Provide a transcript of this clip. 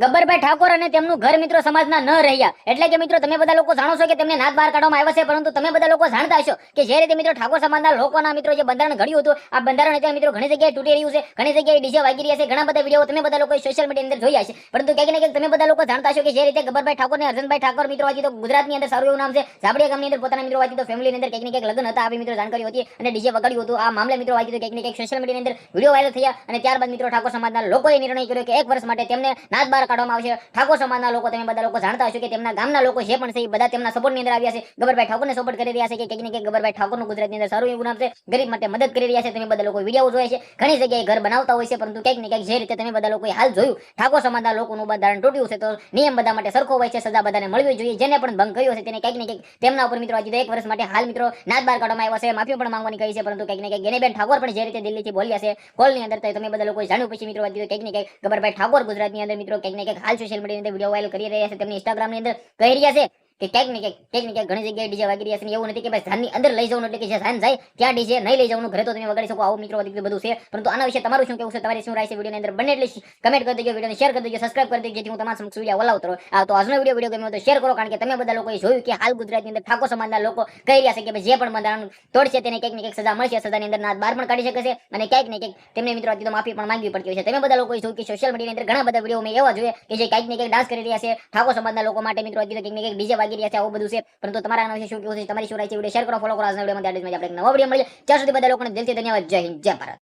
ગબ્બરભાઈ ઠાકોર અને તેમનું ઘર મિત્રો સમાજના ન રહ્યા. એટલે કે મિત્રો તમે બધા લોકો જાણો છો કે તેમને નાદ બહાર કાઢવામાં આવ્યા છે, પરંતુ તમે બધા લોકો જાણતા હશો કે જે રીતે મિત્રો ઠાકોર સમાજના લોકોના મિત્રો જે બંધારણ ઘડ્યું હતું, આ બંધારણ અત્યારે મિત્રો ઘણી જગ્યાએ તૂટી રહ્યું છે, ઘણી જગ્યાએ ડીજે વાગી રહ્યા છે, ઘણા બધા વીડિયો તમે બધા લોકો સોશિયલ મીડિયા અંદર જોયા છે. પરંતુ ક્યાંક ને ક્યાંક તમે બધા લોકો જાણતા હશો કે જે રીતે ગબ્બરભાઈ ઠાકોર અને અર્જનભાઈ ઠાકોર મિત્રો વાંચી તો ગુજરાતની અંદર સારું એવું નામ છે. ઝાબડિયા ગામની અંદર પોતાના મિત્રો વાંચી તો ફેમિલીની અંદર ક્યાંક ને ક્યાંક લગ્ન હતા, આવી મિત્રો જાણકારી હતી અને ડીજે વગાડ્યું હતું. આ મામલે મિત્રો વાંચી તો ક્યાંક ને ક્યાંક સોશિયલ મીડિયાની અંદર વીડિયો વાયરલ થયા અને ત્યારબાદ મિત્રો ઠાકોર સમાજના લોકોએ નિર્ણય કર્યો કે એક વર્ષ માટે તેમને નાદ બહાર કાઢવામાં આવશે. ઠાકોર સમાજના લોકો, તમે બધા લોકો જાણતા હશો કે તેમના ગામના લોકો જે પણ છે, એ બધા તેમના સપોર્ટની અંદર આવ્યા છે. ગબરભાઈ ઠાકોરને સપોર્ટ કરી રહ્યા છે કે કંઈક ને કંઈક ગબરભાઈ ઠાકોરનું ગુજરાતની અંદર સારું એવું નામ છે. ગરીબ માટે મદદ કરી રહ્યા છે. તમે બધા લોકો વીડિયો જોયા છે. ઘણી જગ્યાએ ઘર બનાવતા હોય છે, પરંતુ કંઈક ને કંઈક જે રીતે તમે બધા લોકોએ હાલ જોયું, ઠાકોર સમાજના લોકોનું બંધારણ તૂટ્યું છે, તો નિયમ બધા માટે સરખો હોય છે. સજા બધાને મળવી જોઈએ. જેને પણ ભંગ કર્યો છે, તેને કંઈક ને કંઈક તેમના ઉપર મિત્રો હજી એક વર્ષ માટે હાલ મિત્રો નાદ બહાર કાઢવામાં આવ્યા છે. માફી પણ માંગવાની કહી છે, પરંતુ કંઈક ને કંઈક ગેનીબેન ઠાકોર પણ જે રીતે દિલ્હીથી બોલ્યા છે, કોલની અંદર તમે બધા લોકો જાણ્યું પછી મિત્રો કંઈક ને કંઈક ગબરભાઈ ઠાકોર ગુજરાતની અંદર મિત્રો કંઈક ને કંઈક હાલ સોશિયલ અંદર વીડિયો વાયરલ કરી રહ્યા છે, તેમની ઇન્સ્ટાગ્રામની અંદર કહી રહ્યા છે કે ક્યાંક ને ક્યાંક ક્યાંક ને ક્યાંક ઘણી જગ્યાએ ડીજે વાગી રહ્યા છે એવું નથી કે ભાઈ ધાનની અંદર લઈ જવાનું એટલે કે જે જાય, ત્યાં ડીજે નહીં લઈ જવાનું, ઘરે તો તમે વગાડી શકો, આવું મિત્રો વધી બધું છે. પરંતુ આના વિશે તમારું શું કેવું છે? તમારી શું રાય છે વિડીયોની અંદર? બંને એટલે કમેન્ટ કરી દેજો, વિડીયોને શેર કરી દેજો સબસ્ક્રાઇબ કરી દેજો, જેથી હું તમારા સમક્ષ વીડિયો વલાવતો આ તો આજનો વીડિયો વીડિયો ગમ્યો તો શેર કરો, કારણ કે તમે બધા લોકોએ જોયું કે હાલ ગુજરાતની અંદર ઠાકોર સમાજના લોકો કહી રહ્યા છે કે જે પણ બંધારણ તોડશે તેને કંઈક ને કંઈક સજા મળશે સજાની અંદર નાદ બહાર પણ કાઢી શકે છે. અને ક્યાંક ને ક્યાંક તેમને મિત્રો તો માફી પણ માંગવી પડતી હોય છે. તમે બધા લોકોએ જોયું કે સોશિયલ મીડિયાની અંદર ઘણા બધા વીડિયો મેં એવા જોઈએ કે જે કંઈક ને કંઈક ડાન્સ કરી રહ્યા છે. ઠાકોર સમાજના લોકો માટે મિત્રો તો કંઈક ને કંઈક ડીજે વાગી રહ્યા છે આવું બધું છે. પરંતુ તમારા વિશે શું કેવું છે, તમારી શું રાય છે વીડિયો શેર કરો ફોલો કરો. આજના વિડીયોમાં ત્યાં સુધી બધા લોકોને દિલથી ધન્યવાદ. જય હિન્દ, જય ભારત.